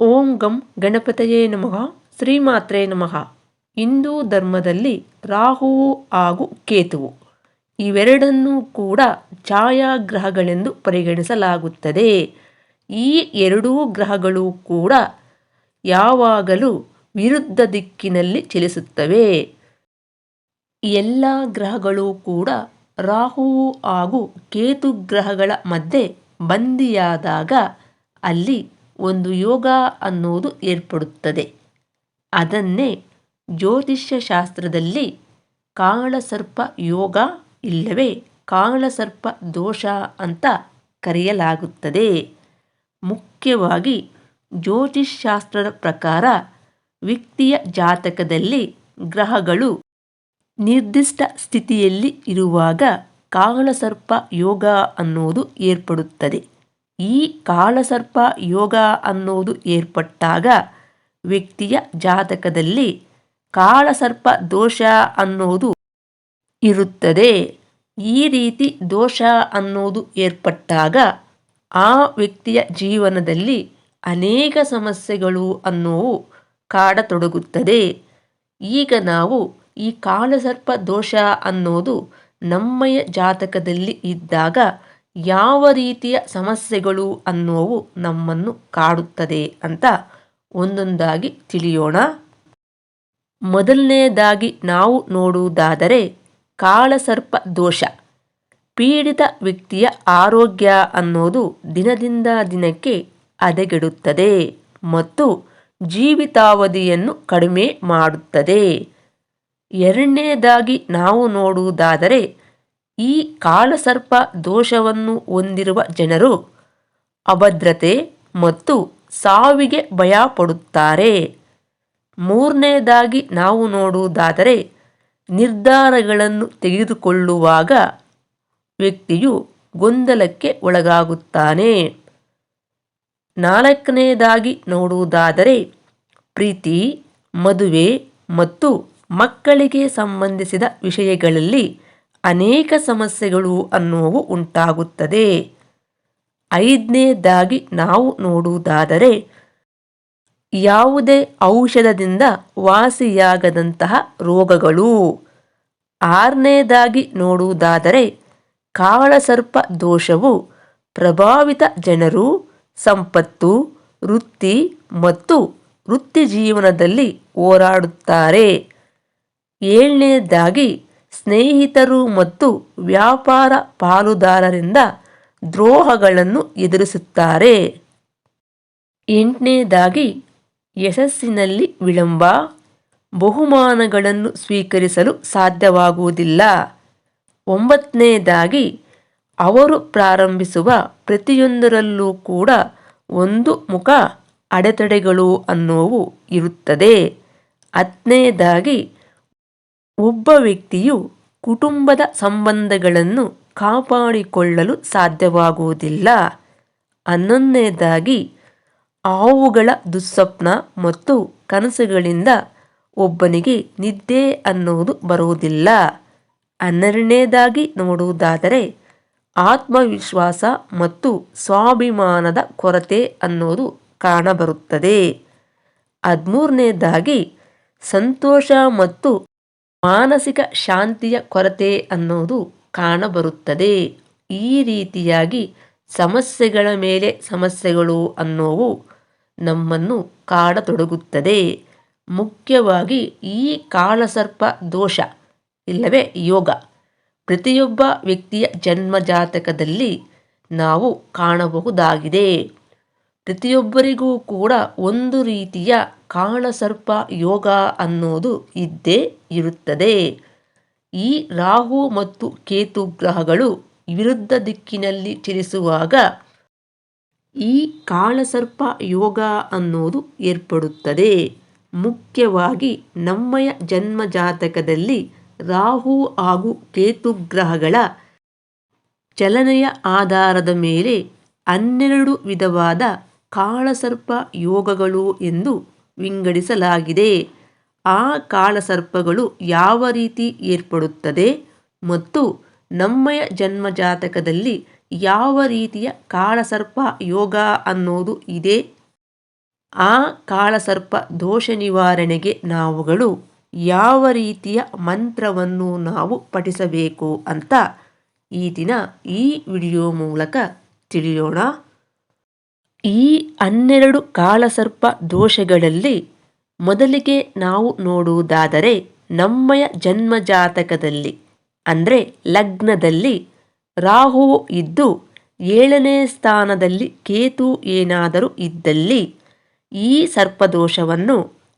ಓಂ ಗಂ ಗಣಪತಯೇ ನಮಃ, ಶ್ರೀಮಾತ್ರೇ ನಮಃ. ಹಿಂದೂ ಧರ್ಮದಲ್ಲಿ ರಾಹುವು ಹಾಗೂ ಕೇತುವು ಇವೆರಡನ್ನೂ ಕೂಡ ಛಾಯಾಗ್ರಹಗಳೆಂದು ಪರಿಗಣಿಸಲಾಗುತ್ತದೆ. ಈ ಎರಡೂ ಗ್ರಹಗಳು ಕೂಡ ಯಾವಾಗಲೂ ವಿರುದ್ಧ ದಿಕ್ಕಿನಲ್ಲಿ ಚಲಿಸುತ್ತವೆ. ಎಲ್ಲ ಗ್ರಹಗಳು ಕೂಡ ರಾಹುವು ಹಾಗೂ ಕೇತು ಗ್ರಹಗಳ ಮಧ್ಯೆ ಬಂದಿಯಾದಾಗ ಅಲ್ಲಿ ಒಂದು ಯೋಗ ಅನ್ನೋದು ಏರ್ಪಡುತ್ತದೆ. ಅದನ್ನೇ ಜ್ಯೋತಿಷ್ಯ ಶಾಸ್ತ್ರದಲ್ಲಿ ಕಾಳಸರ್ಪ ಯೋಗ ಇಲ್ಲವೇ ಕಾಳಸರ್ಪ ದೋಷ ಅಂತ ಕರೆಯಲಾಗುತ್ತದೆ. ಮುಖ್ಯವಾಗಿ ಜ್ಯೋತಿಷ್ಶಾಸ್ತ್ರದ ಪ್ರಕಾರ ವ್ಯಕ್ತಿಯ ಜಾತಕದಲ್ಲಿ ಗ್ರಹಗಳು ನಿರ್ದಿಷ್ಟ ಸ್ಥಿತಿಯಲ್ಲಿ ಇರುವಾಗ ಕಾಳಸರ್ಪ ಯೋಗ ಅನ್ನೋದು ಏರ್ಪಡುತ್ತದೆ. ಈ ಕಾಳಸರ್ಪ ಯೋಗ ಅನ್ನೋದು ಏರ್ಪಟ್ಟಾಗ ವ್ಯಕ್ತಿಯ ಜಾತಕದಲ್ಲಿ ಕಾಳಸರ್ಪ ದೋಷ ಅನ್ನೋದು ಇರುತ್ತದೆ. ಈ ರೀತಿ ದೋಷ ಅನ್ನೋದು ಏರ್ಪಟ್ಟಾಗ ಆ ವ್ಯಕ್ತಿಯ ಜೀವನದಲ್ಲಿ ಅನೇಕ ಸಮಸ್ಯೆಗಳು ಅನ್ನೋವು ಕಾಡತೊಡಗುತ್ತದೆ. ಈಗ ನಾವು ಈ ಕಾಳಸರ್ಪ ದೋಷ ಅನ್ನೋದು ನಮ್ಮಯ ಜಾತಕದಲ್ಲಿ ಇದ್ದಾಗ ಯಾವ ರೀತಿಯ ಸಮಸ್ಯೆಗಳು ಅನ್ನುವವು ನಮ್ಮನ್ನು ಕಾಡುತ್ತದೆ ಅಂತ ಒಂದೊಂದಾಗಿ ತಿಳಿಯೋಣ. ಮೊದಲನೆಯದಾಗಿ ನಾವು ನೋಡುವುದಾದರೆ ಕಾಳಸರ್ಪ ದೋಷ. ಪೀಡಿತ ವ್ಯಕ್ತಿಯ ಆರೋಗ್ಯ ಅನ್ನೋದು ದಿನದಿಂದ ದಿನಕ್ಕೆ ಹದಗೆಡುತ್ತದೆ ಮತ್ತು ಜೀವಿತಾವಧಿಯನ್ನು ಕಡಿಮೆ ಮಾಡುತ್ತದೆ. ಎರಡನೇದಾಗಿ ನಾವು ನೋಡುವುದಾದರೆ ಈ ಕಾಲಸರ್ಪ ದೋಷವನ್ನು ಹೊಂದಿರುವ ಜನರು ಅಭದ್ರತೆ ಮತ್ತು ಸಾವಿಗೆ ಭಯಪಡುತ್ತಾರೆ ಮೂರನೇದಾಗಿ ನಾವು ನೋಡುವುದಾದರೆ ನಿರ್ಧಾರಗಳನ್ನು ತೆಗೆದುಕೊಳ್ಳುವಾಗ ವ್ಯಕ್ತಿಯು ಗೊಂದಲಕ್ಕೆ ಒಳಗಾಗುತ್ತಾನೆ. ನಾಲ್ಕನೇದಾಗಿ ನೋಡುವುದಾದರೆ ಪ್ರೀತಿ, ಮದುವೆ ಮತ್ತು ಮಕ್ಕಳಿಗೆ ಸಂಬಂಧಿಸಿದ ವಿಷಯಗಳಲ್ಲಿ ಅನೇಕ ಸಮಸ್ಯೆಗಳು ಅನ್ನುವು ಉಂಟಾಗುತ್ತದೆ. ಐದನೇದಾಗಿ ನಾವು ನೋಡುವುದಾದರೆ, ಯಾವುದೇ ಔಷಧದಿಂದ ವಾಸಿಯಾಗದಂತಹ ರೋಗಗಳು. ಆರನೇದಾಗಿ ನೋಡುವುದಾದರೆ, ಕಾಳಸರ್ಪ ದೋಷವು ಪ್ರಭಾವಿತ ಜನರು, ಸಂಪತ್ತು, ವೃತ್ತಿ ಮತ್ತು ವೃತ್ತಿ ಜೀವನದಲ್ಲಿ ಹೋರಾಡುತ್ತಾರೆ. ಏಳನೇದಾಗಿ ಸ್ನೇಹಿತರು ಮತ್ತು ವ್ಯಾಪಾರ ಪಾಲುದಾರರಿಂದ ದ್ರೋಹಗಳನ್ನು ಎದುರಿಸುತ್ತಾರೆ. ಎಂಟನೇದಾಗಿ, ಯಶಸ್ಸಿನಲ್ಲಿ ವಿಳಂಬ, ಬಹುಮಾನಗಳನ್ನು ಸ್ವೀಕರಿಸಲು ಸಾಧ್ಯವಾಗುವುದಿಲ್ಲ. ಒಂಬತ್ತನೇದಾಗಿ, ಅವರು ಪ್ರಾರಂಭಿಸುವ ಪ್ರತಿಯೊಂದರಲ್ಲೂ ಕೂಡ ಒಂದು ಮುಖ ಅಡೆತಡೆಗಳು ಅನ್ನೋವು ಇರುತ್ತದೆ. ಹತ್ತನೇದಾಗಿ ಒಬ್ಬ ವ್ಯಕ್ತಿಯು ಕುಟುಂಬದ ಸಂಬಂಧಗಳನ್ನು ಕಾಪಾಡಿಕೊಳ್ಳಲು ಸಾಧ್ಯವಾಗುವುದಿಲ್ಲ. ಹನ್ನೊಂದನೇದಾಗಿ, ಹಾವುಗಳ ದುಸ್ವಪ್ನ ಮತ್ತು ಕನಸುಗಳಿಂದ ಒಬ್ಬನಿಗೆ ನಿದ್ದೆ ಅನ್ನುವುದು ಬರುವುದಿಲ್ಲ. ಹನ್ನೆರಡನೇದಾಗಿ ನೋಡುವುದಾದರೆ, ಆತ್ಮವಿಶ್ವಾಸ ಮತ್ತು ಸ್ವಾಭಿಮಾನದ ಕೊರತೆ ಅನ್ನೋದು ಕಾಣಬರುತ್ತದೆ. ಹದಿಮೂರನೇದಾಗಿ, ಸಂತೋಷ ಮತ್ತು ಮಾನಸಿಕ ಶಾಂತಿಯ ಕೊರತೆ ಅನ್ನೋದು ಕಾಣಬರುತ್ತದೆ. ಈ ರೀತಿಯಾಗಿ ಸಮಸ್ಯೆಗಳ ಮೇಲೆ ಸಮಸ್ಯೆಗಳು ಅನ್ನೋವು ನಮ್ಮನ್ನು ಕಾಡತೊಡಗುತ್ತದೆ. ಮುಖ್ಯವಾಗಿ ಈ ಕಾಳಸರ್ಪ ದೋಷ, ಇಲ್ಲವೇ ಯೋಗ. ಪ್ರತಿಯೊಬ್ಬ ವ್ಯಕ್ತಿಯ ಜನ್ಮ ಜಾತಕದಲ್ಲಿ ನಾವು ಕಾಣಬಹುದಾಗಿದೆ. ಪ್ರತಿಯೊಬ್ಬರಿಗೂ ಕೂಡ ಒಂದು ರೀತಿಯ ಕಾಳಸರ್ಪ ಯೋಗ ಅನ್ನೋದು ಇದ್ದೇ ಇರುತ್ತದೆ. ಈ ರಾಹು ಮತ್ತು ಕೇತು ಗ್ರಹಗಳು ವಿರುದ್ಧ ದಿಕ್ಕಿನಲ್ಲಿ ಚಲಿಸುವಾಗ ಈ ಕಾಳಸರ್ಪ ಯೋಗ ಅನ್ನೋದು ಏರ್ಪಡುತ್ತದೆ. ಮುಖ್ಯವಾಗಿ ನಮ್ಮಯ ಜನ್ಮ ಜಾತಕದಲ್ಲಿ ರಾಹು ಹಾಗೂ ಕೇತು ಗ್ರಹಗಳ ಚಲನೆಯ ಆಧಾರದ ಮೇಲೆ ಹನ್ನೆರಡು ವಿಧವಾದ ಕಾಳಸರ್ಪ ಯೋಗಗಳು ಎಂದು ವಿಂಗಡಿಸಲಾಗಿದೆ. ಆ ಕಾಳಸರ್ಪಗಳು ಯಾವ ರೀತಿ ಏರ್ಪಡುತ್ತದೆ ಮತ್ತು ನಮ್ಮಯ ಜನ್ಮ ಜಾತಕದಲ್ಲಿ ಯಾವ ರೀತಿಯ ಕಾಳಸರ್ಪ ಯೋಗ ಅನ್ನೋದು ಇದೆ? ಆ ಕಾಳಸರ್ಪ ದೋಷ ನಿವಾರಣೆಗೆ ನಾವುಗಳು ಯಾವ ರೀತಿಯ ಮಂತ್ರವನ್ನು ನಾವು ಪಠಿಸಬೇಕು ಅಂತ ಈ ದಿನ ಈ ವಿಡಿಯೋ ಮೂಲಕ ತಿಳಿಯೋಣ. ಈ ಹನ್ನೆರಡು ಕಾಳಸರ್ಪ ದೋಷಗಳಲ್ಲಿ ಮೊದಲಿಗೆ ನಾವು ನೋಡುವುದಾದರೆ ನಮ್ಮಯ ಜನ್ಮಜಾತಕದಲ್ಲಿ, ಅಂದರೆ ಲಗ್ನದಲ್ಲಿ ರಾಹು ಇದ್ದು ಏಳನೇ ಸ್ಥಾನದಲ್ಲಿ ಕೇತು ಏನಾದರೂ ಇದ್ದಲ್ಲಿ ಈ ಸರ್ಪದೋಷವನ್ನು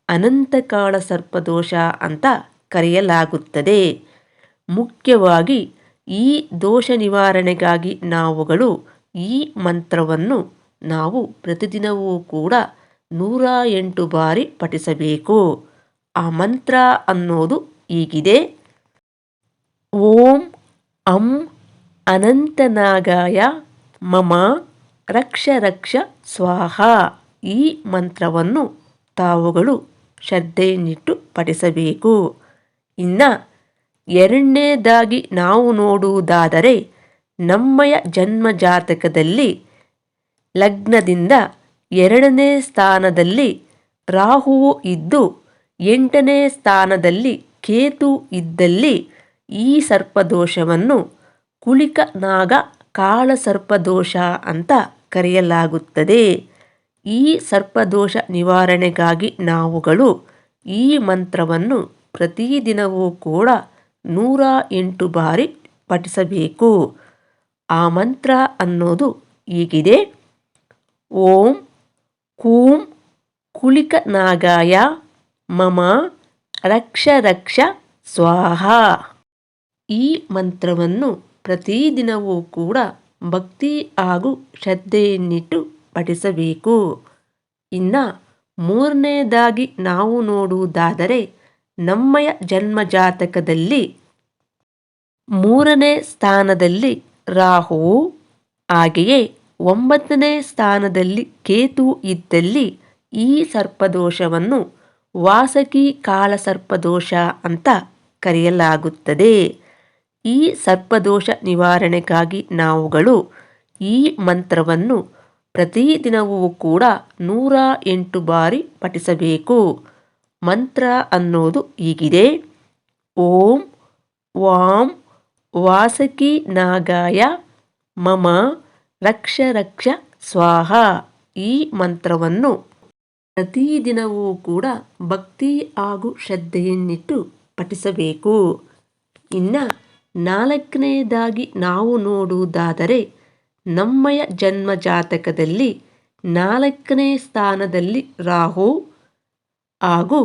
ಅನಂತಕಾಳ ಸರ್ಪದೋಷ ಅಂತ ಕರೆಯಲಾಗುತ್ತದೆ. ಮುಖ್ಯವಾಗಿ ಈ ದೋಷ ನಿವಾರಣೆಗಾಗಿ ನಾವುಗಳು ಈ ಮಂತ್ರವನ್ನು ನಾವು ಪ್ರತಿದಿನವೂ ಕೂಡ ನೂರ ಎಂಟು ಬಾರಿ ಪಠಿಸಬೇಕು. ಆ ಮಂತ್ರ ಅನ್ನೋದು ಈಗಿದೆ ಓಂ ಅಂ ಅನಂತನಾಗಾಯ ಮಮ ರಕ್ಷ ರಕ್ಷ ಸ್ವಾಹ ಈ ಮಂತ್ರವನ್ನು ತಾವುಗಳು ಶ್ರದ್ಧೆಯನ್ನಿಟ್ಟು ಪಠಿಸಬೇಕು. ಇನ್ನು ಎರಡನೇದಾಗಿ ನಾವು ನೋಡುವುದಾದರೆ, ನಮ್ಮಯ ಜನ್ಮ ಜಾತಕದಲ್ಲಿ ಲಗ್ನದಿಂದ ಎರಡನೇ ಸ್ಥಾನದಲ್ಲಿ ರಾಹುವು ಇದ್ದು, ಎಂಟನೇ ಸ್ಥಾನದಲ್ಲಿ ಕೇತು ಇದ್ದಲ್ಲಿ ಈ ಸರ್ಪದೋಷವನ್ನು ಕುಳಿಕ ನಾಗ ಕಾಳಸರ್ಪದೋಷ ಅಂತ ಕರೆಯಲಾಗುತ್ತದೆ. ಈ ಸರ್ಪದೋಷ ನಿವಾರಣೆಗಾಗಿ ನಾವುಗಳು ಈ ಮಂತ್ರವನ್ನು ಪ್ರತಿದಿನವೂ ಕೂಡ ನೂರ ಎಂಟು ಬಾರಿ ಪಠಿಸಬೇಕು. ಆ ಮಂತ್ರ ಅನ್ನೋದು ಹೀಗಿದೆ. ಓಂ, ಕೂಂ ಕುಳಿಕ ನಾಗಾಯ, ಮಮ, ರಕ್ಷ ರಕ್ಷ, ಸ್ವಾಹ. ಈ ಮಂತ್ರವನ್ನು ಪ್ರತಿದಿನವೂ ಕೂಡ ಭಕ್ತಿ ಹಾಗೂ ಶ್ರದ್ಧೆಯನ್ನಿಟ್ಟು ಪಠಿಸಬೇಕು. ಇನ್ನು ಮೂರನೇದಾಗಿ ನಾವು ನೋಡುವುದಾದರೆ ನಮ್ಮಯ ಜನ್ಮ ಜಾತಕದಲ್ಲಿ ಮೂರನೇ ಸ್ಥಾನದಲ್ಲಿ ರಾಹು, ಹಾಗೆಯೇ ಒಂಬತ್ತನೇ ಸ್ಥಾನದಲ್ಲಿ ಕೇತು ಇದ್ದಲ್ಲಿ ಈ ಸರ್ಪದೋಷವನ್ನು ವಾಸಕಿ ಕಾಳಸರ್ಪದೋಷ ಅಂತ ಕರೆಯಲಾಗುತ್ತದೆ. ಈ ಸರ್ಪದೋಷ ನಿವಾರಣೆಗಾಗಿ ನಾವುಗಳು ಈ ಮಂತ್ರವನ್ನು ಪ್ರತಿದಿನವೂ ಕೂಡ ನೂರ ಎಂಟು ಬಾರಿ ಪಠಿಸಬೇಕು. ಮಂತ್ರ ಅನ್ನೋದು ಹೀಗಿದೆ. ಓಂ ವಾಂ ವಾಸಕಿ ನಾಗಾಯ ಮಮ ರಕ್ಷ ರಕ್ಷ ಸ್ವಾಹ ಈ ಮಂತ್ರವನ್ನು ಪ್ರತಿದಿನವೂ ಕೂಡ ಭಕ್ತಿ ಹಾಗೂ ಶ್ರದ್ಧೆಯನ್ನಿಟ್ಟು ಪಠಿಸಬೇಕು. ಇನ್ನು ನಾಲ್ಕನೆಯದಾಗಿ ನಾವು ನೋಡುವುದಾದರೆ ನಮ್ಮಯ ಜನ್ಮ ಜಾತಕದಲ್ಲಿ ನಾಲ್ಕನೇ ಸ್ಥಾನದಲ್ಲಿ ರಾಹು ಹಾಗೂ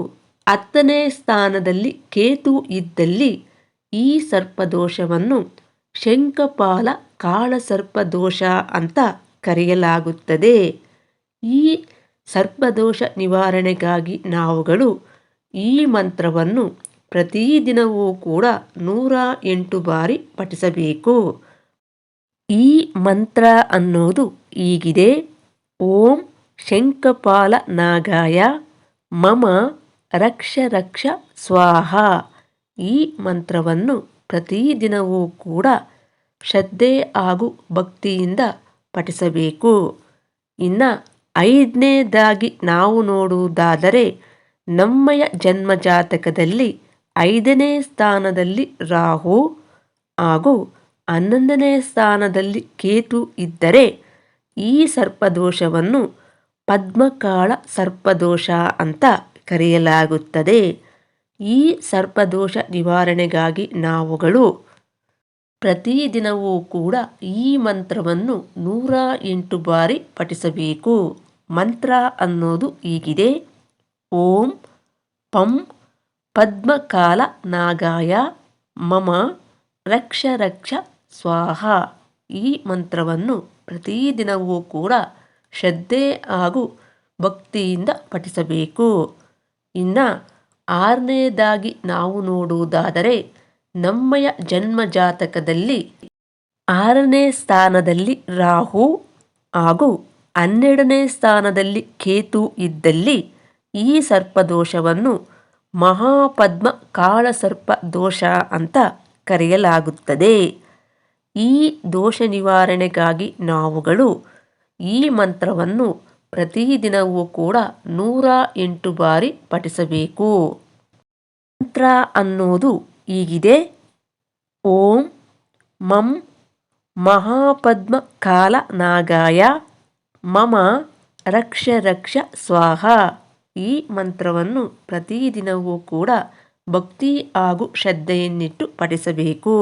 ಹತ್ತನೇ ಸ್ಥಾನದಲ್ಲಿ ಕೇತು ಇದ್ದಲ್ಲಿ ಈ ಸರ್ಪದೋಷವನ್ನು ಶಂಖಪಾಲ ಕಾಳಸರ್ಪದೋಷ ಅಂತ ಕರೆಯಲಾಗುತ್ತದೆ. ಈ ಸರ್ಪದೋಷ ನಿವಾರಣೆಗಾಗಿ ನಾವುಗಳು ಈ ಮಂತ್ರವನ್ನು ಪ್ರತಿದಿನವೂ ಕೂಡ ನೂರ ಎಂಟು ಬಾರಿ ಪಠಿಸಬೇಕು. ಈ ಮಂತ್ರ ಅನ್ನೋದು ಈಗಿದೆ. ಓಂ ಶಂಕಪಾಲ ನಾಗಾಯ ಮಮ ರಕ್ಷ ರಕ್ಷ ಸ್ವಾಹ. ಈ ಮಂತ್ರವನ್ನು ಪ್ರತಿದಿನವೂ ಕೂಡ ಶ್ರದ್ಧೆ ಹಾಗೂ ಭಕ್ತಿಯಿಂದ ಪಠಿಸಬೇಕು. ಇನ್ನು ಐದನೇದಾಗಿ ನಾವು ನೋಡುವುದಾದರೆ, ನಮ್ಮಯ ಜನ್ಮ ಜಾತಕದಲ್ಲಿ ಐದನೇ ಸ್ಥಾನದಲ್ಲಿ ರಾಹು ಹಾಗೂ ಹನ್ನೊಂದನೇ ಸ್ಥಾನದಲ್ಲಿ ಕೇತು ಇದ್ದರೆ, ಈ ಸರ್ಪದೋಷವನ್ನು ಪದ್ಮಕಾಳ ಸರ್ಪದೋಷ ಅಂತ ಕರೆಯಲಾಗುತ್ತದೆ. ಈ ಸರ್ಪದೋಷ ನಿವಾರಣೆಗಾಗಿ ನಾವುಗಳು ಪ್ರತಿದಿನವೂ ಕೂಡ ಈ ಮಂತ್ರವನ್ನು ನೂರ ಎಂಟು ಬಾರಿ ಪಠಿಸಬೇಕು. ಮಂತ್ರ ಅನ್ನೋದು ಹೀಗಿದೆ. ಓಂ ಪಂ ಪದ್ಮಕಾಲ ನಾಗಾಯ ಮಮ ರಕ್ಷ ರಕ್ಷ ಸ್ವಾಹ. ಈ ಮಂತ್ರವನ್ನು ಪ್ರತಿದಿನವೂ ಕೂಡ ಶ್ರದ್ಧೆ ಹಾಗೂ ಭಕ್ತಿಯಿಂದ ಪಠಿಸಬೇಕು. ಇನ್ನು ಆರನೇದಾಗಿ ನಾವು ನೋಡುವುದಾದರೆ ನಮ್ಮಯ ಜನ್ಮ ಜಾತಕದಲ್ಲಿ ಆರನೇ ಸ್ಥಾನದಲ್ಲಿ ರಾಹು ಹಾಗೂ ಹನ್ನೆರಡನೇ ಸ್ಥಾನದಲ್ಲಿ ಕೇತು ಇದ್ದಲ್ಲಿ ಈ ಸರ್ಪದೋಷವನ್ನು ಮಹಾಪದ್ಮ ಕಾಳಸರ್ಪ ದೋಷ ಅಂತ ಕರೆಯಲಾಗುತ್ತದೆ. ಈ ದೋಷ ನಿವಾರಣೆಗಾಗಿ ನಾವುಗಳು ಈ ಮಂತ್ರವನ್ನು ಪ್ರತಿದಿನವೂ ಕೂಡ ನೂರ ಎಂಟು ಬಾರಿ ಪಠಿಸಬೇಕು. ಮಂತ್ರ ಅನ್ನೋದು ಹೀಗಿದೆ ಓಂ ಮಂ ಮಹಾಪದ್ಮ ಕಾಲ ನಾಗಾಯ. ಮಮ ರಕ್ಷ ರಕ್ಷ ಸ್ವಾಹ. ಈ ಮಂತ್ರವನ್ನು ಪ್ರತಿದಿನವೂ ಕೂಡ ಭಕ್ತಿ ಹಾಗೂ ಶ್ರದ್ಧೆಯನ್ನಿಟ್ಟು ಪಠಿಸಬೇಕು.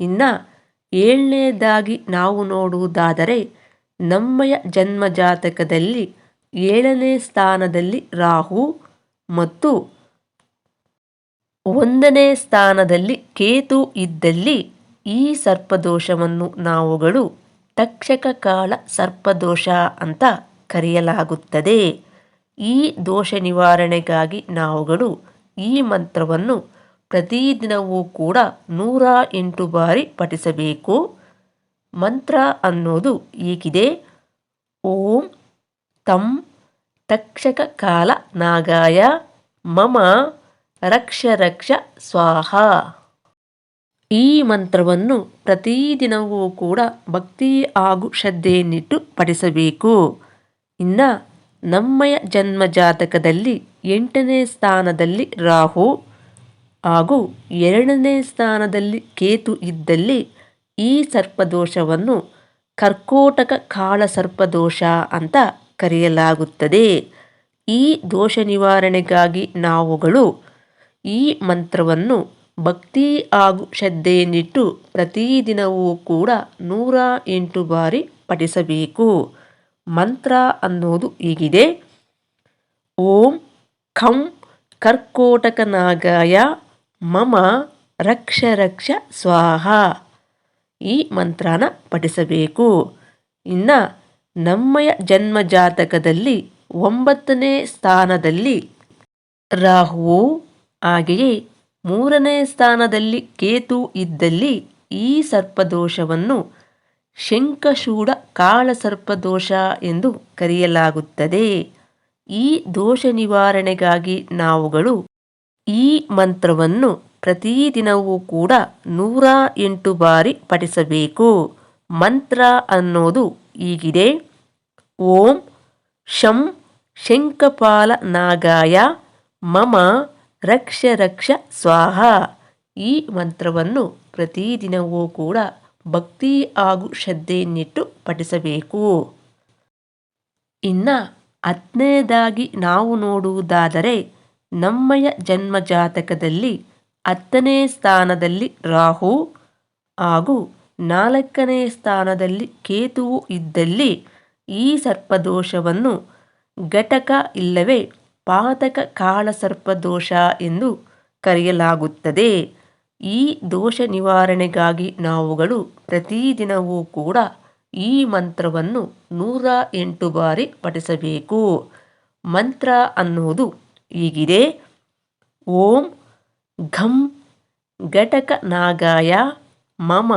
ಇನ್ನು ಏಳನೇದಾಗಿ ನಾವು ನೋಡುವುದಾದರೆ ನಮ್ಮಯ ಜನ್ಮ ಜಾತಕದಲ್ಲಿ ಏಳನೇ ಸ್ಥಾನದಲ್ಲಿ ರಾಹು ಮತ್ತು ಒಂದನೇ ಸ್ಥಾನದಲ್ಲಿ ಕೇತು ಇದ್ದಲ್ಲಿ ಈ ಸರ್ಪದೋಷವನ್ನು ನಾವುಗಳು ತಕ್ಷಕ ಕಾಲ ಸರ್ಪದೋಷ ಅಂತ ಕರೆಯಲಾಗುತ್ತದೆ. ಈ ದೋಷ ನಿವಾರಣೆಗಾಗಿ ನಾವುಗಳು ಈ ಮಂತ್ರವನ್ನು ಪ್ರತಿದಿನವೂ ಕೂಡ ನೂರ ಎಂಟು ಬಾರಿ ಪಠಿಸಬೇಕು. ಮಂತ್ರ ಅನ್ನೋದು ಹೀಗಿದೆ ಓಂ ತಂ ತಕ್ಷಕ ಕಾಲ ನಾಗಾಯ ಮಮ ರಕ್ಷ ರಕ್ಷ ಸ್ವಾಹ. ಈ ಮಂತ್ರವನ್ನು ಪ್ರತಿದಿನವೂ ಕೂಡ ಭಕ್ತಿ ಹಾಗೂ ಶ್ರದ್ಧೆಯನ್ನಿಟ್ಟು ಪಠಿಸಬೇಕು. ಇನ್ನು ನಮ್ಮಯ ಜನ್ಮ ಜಾತಕದಲ್ಲಿ ಎಂಟನೇ ಸ್ಥಾನದಲ್ಲಿ ರಾಹು ಹಾಗೂ ಎರಡನೇ ಸ್ಥಾನದಲ್ಲಿ ಕೇತು ಇದ್ದಲ್ಲಿ ಈ ಸರ್ಪದೋಷವನ್ನು ಕರ್ಕೋಟಕ ಕಾಳ ಸರ್ಪದೋಷ ಅಂತ ಕರೆಯಲಾಗುತ್ತದೆ. ಈ ದೋಷ ನಿವಾರಣೆಗಾಗಿ ನಾವುಗಳು ಈ ಮಂತ್ರವನ್ನು ಭಕ್ತಿ ಹಾಗೂ ಶ್ರದ್ಧೆಯನ್ನಿಟ್ಟು ಪ್ರತಿದಿನವೂ ಕೂಡ ನೂರ ಎಂಟು ಬಾರಿ ಪಠಿಸಬೇಕು. ಮಂತ್ರ ಅನ್ನೋದು ಹೀಗಿದೆ. ಓಂ ಖಂ ಕರ್ಕೋಟಕನಾಗಾಯ ಮಮ ರಕ್ಷ ರಕ್ಷ ಸ್ವಾಹ. ಈ ಮಂತ್ರನ ಪಠಿಸಬೇಕು. ಇನ್ನು ನಮ್ಮಯ ಜನ್ಮ ಜಾತಕದಲ್ಲಿ ಒಂಬತ್ತನೇ ಸ್ಥಾನದಲ್ಲಿ ರಾಹುವು ಹಾಗೆಯೇ ಮೂರನೇ ಸ್ಥಾನದಲ್ಲಿ ಕೇತು ಇದ್ದಲ್ಲಿ ಈ ಸರ್ಪದೋಷವನ್ನು ಶಂಕಶೂಡ ಕಾಳಸರ್ಪದೋಷ ಎಂದು ಕರೆಯಲಾಗುತ್ತದೆ. ಈ ದೋಷ ನಿವಾರಣೆಗಾಗಿ ನಾವುಗಳು ಈ ಮಂತ್ರವನ್ನು ಪ್ರತಿದಿನವೂ ಕೂಡ ನೂರ ಎಂಟು ಬಾರಿ ಪಠಿಸಬೇಕು. ಮಂತ್ರ ಅನ್ನೋದು ಈಗಿದೆ ಓಂ ಶಂ ಶಂಕಪಾಲ ನಾಗಾಯ ಮಮ ರಕ್ಷ ರಕ್ಷ ಸ್ವಾಹ. ಈ ಮಂತ್ರವನ್ನು ಪ್ರತಿದಿನವೂ ಕೂಡ ಭಕ್ತಿ ಹಾಗೂ ಶ್ರದ್ಧೆಯನ್ನಿಟ್ಟು ಪಠಿಸಬೇಕು. ಇನ್ನು ಹತ್ತನೇದಾಗಿ ನಾವು ನೋಡುವುದಾದರೆ, ನಮ್ಮಯ ಜನ್ಮ ಜಾತಕದಲ್ಲಿ ಹತ್ತನೇ ಸ್ಥಾನದಲ್ಲಿ ರಾಹು ಹಾಗೂ ನಾಲ್ಕನೇ ಸ್ಥಾನದಲ್ಲಿ ಕೇತುವು ಇದ್ದಲ್ಲಿ ಈ ಸರ್ಪದೋಷವನ್ನು ಘಟಕ ಇಲ್ಲವೇ ಪಾತಕ ಕಾಳಸರ್ಪ ಸರ್ಪದೋಷ ಎಂದು ಕರೆಯಲಾಗುತ್ತದೆ. ಈ ದೋಷ ನಿವಾರಣೆಗಾಗಿ ನಾವುಗಳು ಪ್ರತಿದಿನವೂ ಕೂಡ ಈ ಮಂತ್ರವನ್ನು ನೂರ ಎಂಟು ಬಾರಿ ಪಠಿಸಬೇಕು. ಮಂತ್ರ ಅನ್ನುವುದು ಹೀಗಿದೆ. ಓಂ ಘಂ ಘಟಕ ನಾಗಾಯ ಮಮ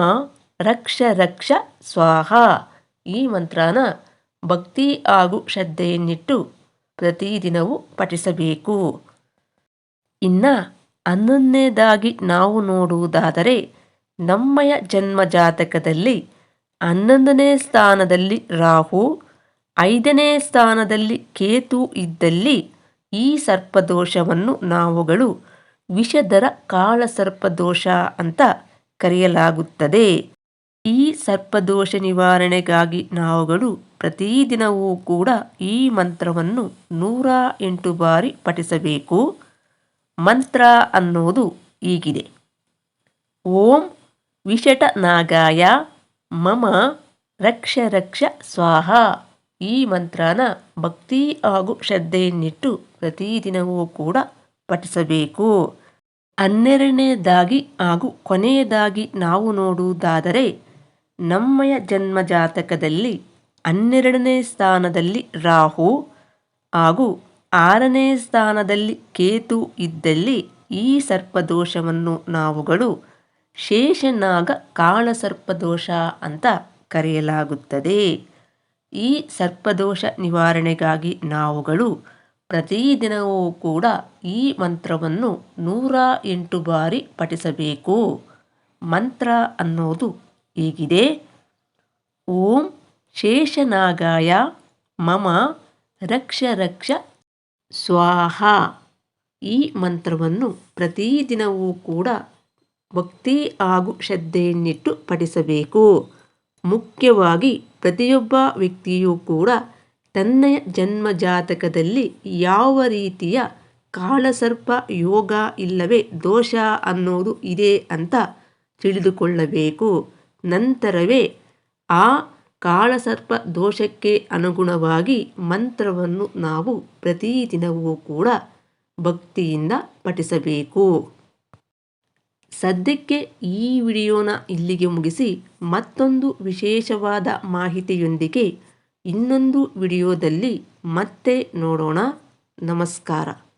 ರಕ್ಷ ರಕ್ಷ ಸ್ವಾಹ. ಈ ಮಂತ್ರನ ಭಕ್ತಿ ಹಾಗೂ ಶ್ರದ್ಧೆಯನ್ನಿಟ್ಟು ಪ್ರತಿದಿನವೂ ಪಠಿಸಬೇಕು. ಇನ್ನು ಹನ್ನೊಂದನೇದಾಗಿ ನಾವು ನೋಡುವುದಾದರೆ, ನಮ್ಮಯ ಜನ್ಮ ಜಾತಕದಲ್ಲಿ ಹನ್ನೊಂದನೇ ಸ್ಥಾನದಲ್ಲಿ ರಾಹು, ಐದನೇ ಸ್ಥಾನದಲ್ಲಿ ಕೇತು ಇದ್ದಲ್ಲಿ ಈ ಸರ್ಪದೋಷವನ್ನು ನಾವುಗಳು ವಿಷಧರ ಕಾಳಸರ್ಪದೋಷ ಅಂತ ಕರೆಯಲಾಗುತ್ತದೆ. ಈ ಸರ್ಪದೋಷ ನಿವಾರಣೆಗಾಗಿ ನಾವುಗಳು ಪ್ರತಿದಿನವೂ ಕೂಡ ಈ ಮಂತ್ರವನ್ನು ನೂರ ಎಂಟು ಬಾರಿ ಪಠಿಸಬೇಕು. ಮಂತ್ರ ಅನ್ನೋದು ಈಗಿದೆ ಓಂ ವಿಷಟ ನಾಗಾಯ ಮಮ ರಕ್ಷ ರಕ್ಷ ಸ್ವಾಹ. ಈ ಮಂತ್ರನ ಭಕ್ತಿ ಹಾಗೂ ಶ್ರದ್ಧೆಯನ್ನಿಟ್ಟು ಪ್ರತಿದಿನವೂ ಕೂಡ ಪಠಿಸಬೇಕು. ಹನ್ನೆರಡನೇದಾಗಿ ಹಾಗೂ ಕೊನೆಯದಾಗಿ ನಾವು ನೋಡುವುದಾದರೆ, ನಮ್ಮಯ ಜನ್ಮ ಜಾತಕದಲ್ಲಿ ಹನ್ನೆರಡನೇ ಸ್ಥಾನದಲ್ಲಿ ರಾಹು ಹಾಗೂ ಆರನೇ ಸ್ಥಾನದಲ್ಲಿ ಕೇತು ಇದ್ದಲ್ಲಿ ಈ ಸರ್ಪದೋಷವನ್ನು ನಾವುಗಳು ಶೇಷನಾಗ ಕಾಳಸರ್ಪದೋಷ ಅಂತ ಕರೆಯಲಾಗುತ್ತದೆ. ಈ ಸರ್ಪದೋಷ ನಿವಾರಣೆಗಾಗಿ ನಾವುಗಳು ಪ್ರತಿದಿನವೂ ಕೂಡ ಈ ಮಂತ್ರವನ್ನು ನೂರ ಎಂಟು ಬಾರಿ ಪಠಿಸಬೇಕು. ಮಂತ್ರ ಅನ್ನೋದು ಹೀಗಿದೆ? ಓಂ ಶೇಷನಾಗಾಯ ಮಮ ರಕ್ಷ ರಕ್ಷ ಸ್ವಾಹ. ಈ ಮಂತ್ರವನ್ನು ಪ್ರತಿದಿನವೂ ಕೂಡ ಭಕ್ತಿ ಹಾಗೂ ಶ್ರದ್ಧೆಯನ್ನಿಟ್ಟು ಪಠಿಸಬೇಕು. ಮುಖ್ಯವಾಗಿ ಪ್ರತಿಯೊಬ್ಬ ವ್ಯಕ್ತಿಯೂ ಕೂಡ ತನ್ನ ಜನ್ಮ ಜಾತಕದಲ್ಲಿ ಯಾವ ರೀತಿಯ ಕಾಳಸರ್ಪ ಯೋಗ ಇಲ್ಲವೇ ದೋಷ ಅನ್ನೋದು ಇದೆ ಅಂತ ತಿಳಿದುಕೊಳ್ಳಬೇಕು. ನಂತರವೇ ಆ ಕಾಳಸರ್ಪ ದೋಷಕ್ಕೆ ಅನುಗುಣವಾಗಿ ಮಂತ್ರವನ್ನು ನಾವು ಪ್ರತಿದಿನವೂ ಕೂಡ ಭಕ್ತಿಯಿಂದ ಪಠಿಸಬೇಕು. ಸದ್ಯಕ್ಕೆ ಈ ವಿಡಿಯೋನ ಇಲ್ಲಿಗೆ ಮುಗಿಸಿ ಮತ್ತೊಂದು ವಿಶೇಷವಾದ ಮಾಹಿತಿಯೊಂದಿಗೆ ಇನ್ನೊಂದು ವಿಡಿಯೋದಲ್ಲಿ ಮತ್ತೆ ನೋಡೋಣ. ನಮಸ್ಕಾರ.